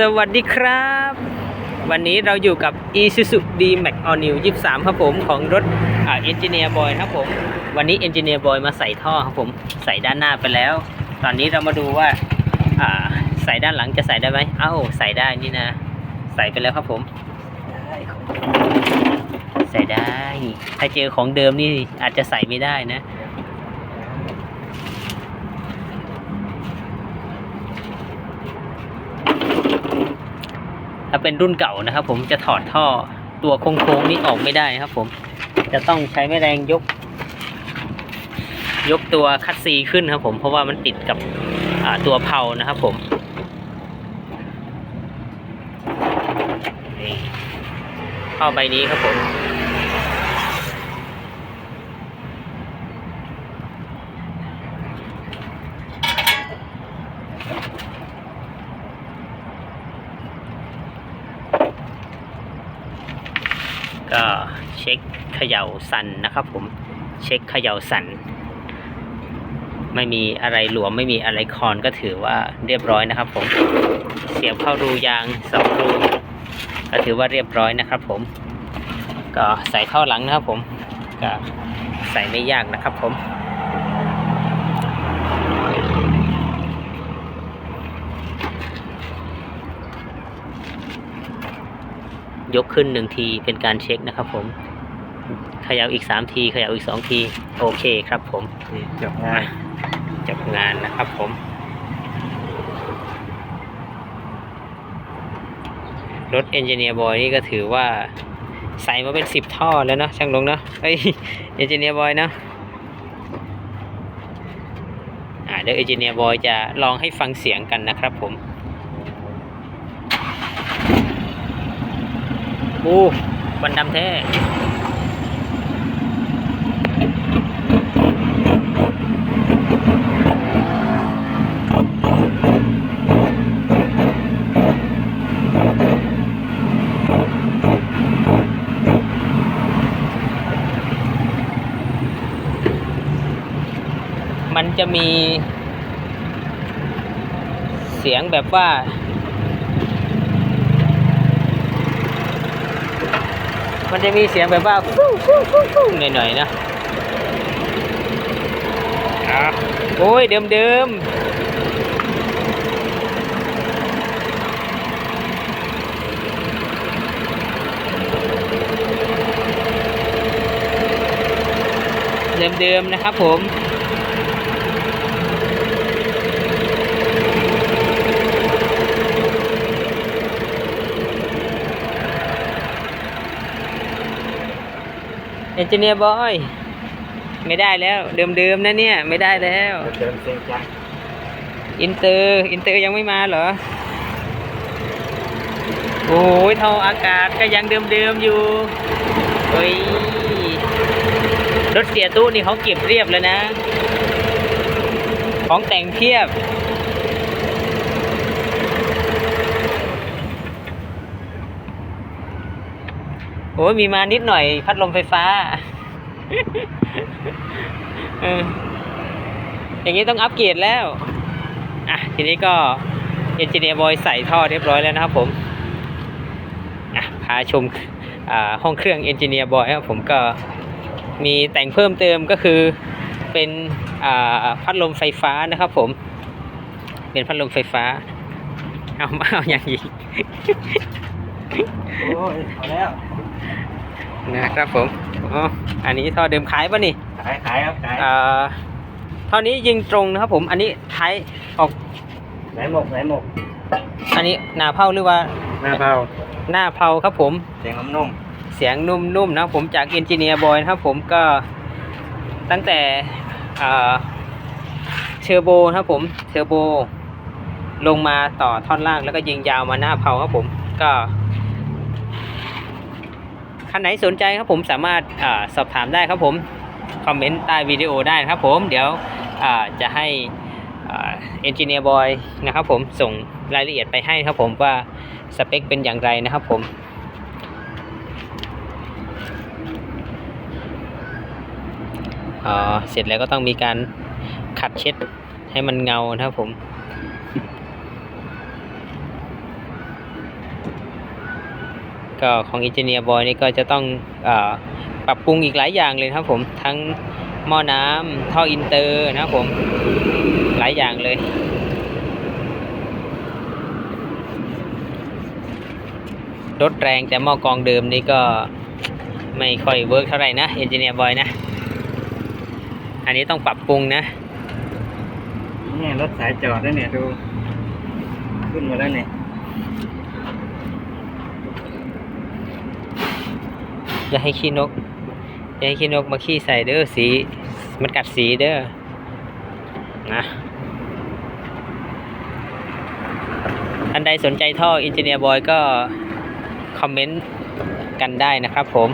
สวัสดีครับ วันนี้เราอยู่กับ Isuzu D-Max All New 23 ครับผมของรถอ่า Engineer Boy ครับผม วันนี้ Engineer Boy มาใส่ท่อครับผมใส่ด้านหน้าไปแล้ว ตอนนี้เรามาดูว่าอ่าใส่ด้านหลังจะใส่ได้ไหมเอ้าใส่ได้นี่นะ ใส่ไปแล้วครับผม ใส่ได้ถ้าเจอของเดิมนี่อาจจะใส่ไม่ได้นะ ถ้าเป็นรุ่นเก่านะครับ ผมจะถอดท่อตัวโค้งๆนี้ออกไม่ได้ครับ ผมจะต้องใช้แม่แรงยก ยกตัวคัดซีขึ้นครับ ผมเพราะว่ามันติดกับตัวเพลานะครับ ผมนี่ท่อใบนี้ครับผม ก็เช็คเขย่าสันนะครับผมเช็คเขย่าสัน ไม่มีอะไรหลวมไม่มีอะไรคอนก็ถือว่าเรียบร้อยนะครับ ผมเสียบเข้ารูยางสองรูก็ถือว่าเรียบร้อยนะครับ ผม ก็ใส่เข้าหลังนะครับผมก็ใส่ไม่ยากนะครับผม ยกขึ้นหนึ่งทีเป็นการเช็คนะครับผมเขย่าอีกสามทีเขย่าอีกสองทีโอเคครับผมนี่จบง่ายจบงานนะครับผม รถเอนจิเนียร์บอยนี่ก็ถือว่าใส่มาเป็นสิบท่อแล้วเนอะช่างลงเนอะเฮ้ยเอนจิเนียร์บอยเนาะอ่าเดี๋ยวเอนจิเนียร์บอยจะลองให้ฟังเสียงกันนะครับผม โอ้ควันดำแท้มันจะมีเสียงแบบว่า มันจะมีเสียงแบบว่าฟูฟูฟูฟูหน่อยๆนะอะโอ้ยเดิมเดิมเดิมเดิมๆนะครับผม เอนจิเนียร์บอย ไม่ได้แล้ว เดิมๆนะเนี่ย ไม่ได้แล้วเดิมเสียงจังอินเตอร์อินเตอร์ยังไม่มาเหรอ โอ้ยท่ออากาศก็ยังเดิมๆอยู่เฮ้ยรถเสียตู้นี่เขาเก็บเรียบแล้วนะ ของแต่งเพียบ โอ้ยมีมานิดหน่อยพัดลมไฟฟ้าออย่างนี้ต้องอัปเกรดแล้ว อะ ทีนี้ก็เอนจิเนียร์บอยใส่ท่อเรียบร้อยแล้วนะครับผมอะพาชมห้องเครื่องเอนจิเนียร์บอยครับผมก็มีแต่งเพิ่มเติมก็คือเป็นพัดลมไฟฟ้านะครับผม เป็นพัดลมไฟฟ้า เอาเอาอย่างนี้ โอ้ยเอาแล้วนะครับผมอ๋ออันนี้ท่อเดิมขายป่ะนี่ ขายขายครับขายอ่าท่อนี้ยิงตรงนะครับผม อันนี้ท้ายออก ไหนหมกไหนหมกอันนี้หนาเผาหรือว่าหน้าเผาหน้าเผาครับผม เสียงนุ่มเสียงนุ่มๆนะครับผมจากเอนจิเนียร์บอยนะครับผมก็ตั้งแต่เทอร์โบนะครับผมเทอร์โบ ลงมาต่อท่อนล่างแล้วก็ยิงยาวมาหน้าเผาครับผมก็ คันไหนสนใจครับผมสามารถอสอบถามได้ครับผมคอมเมนต์ใต้วิดีโอได้ครับผมเดี๋ยวจะให้เอนจิเนียร์บอยนะครับผมส่งรายละเอียดไปให้ครับผมว่าสเปคเป็นอย่างไรนะครับผมเอ่อเสร็จแล้วก็ต้องมีการขัดเช็ดให้มันเงานะครับผม ก็ของอินเจเนียร์บอยนี่ก็จะต้องอปรับปรุงอีกหลายอย่างเลยครับผมทั้งหม้อน้ำท่ออินเตอร์นะครับผมหลายอย่างเลยรถแรงแต่หม้อกองเดิมนี่ก็ไม่ค่อยเวิร์กเท่าไหร่นะเอนจิเนียร์บอยนะ อันนี้ต้องปรับปรุงนะนี่รถสายจอดแล้วเนี่ยดู ขึ้นมาแล้วเนี่ย อย่าให้ขี้นก อย่าให้ขี้นกมาขี้ใส่เด้อสี มันกัดสีเด้อ นะท่านใดสนใจท่ออินเจเนียร์บอยก็คอมเมนต์กันได้นะครับผม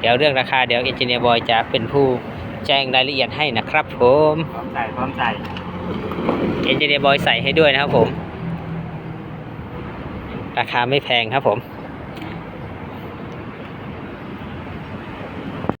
เดี๋ยวเรื่องราคาเดี๋ยวอินเจเนียร์บอยจะเป็นผู้แจ้งรายละเอียดให้นะครับ ผม พร้อมใส่พร้อมใส่อินเจเนียร์บอยใส่ให้ด้วยนะครับผม ราคาไม่แพงครับผม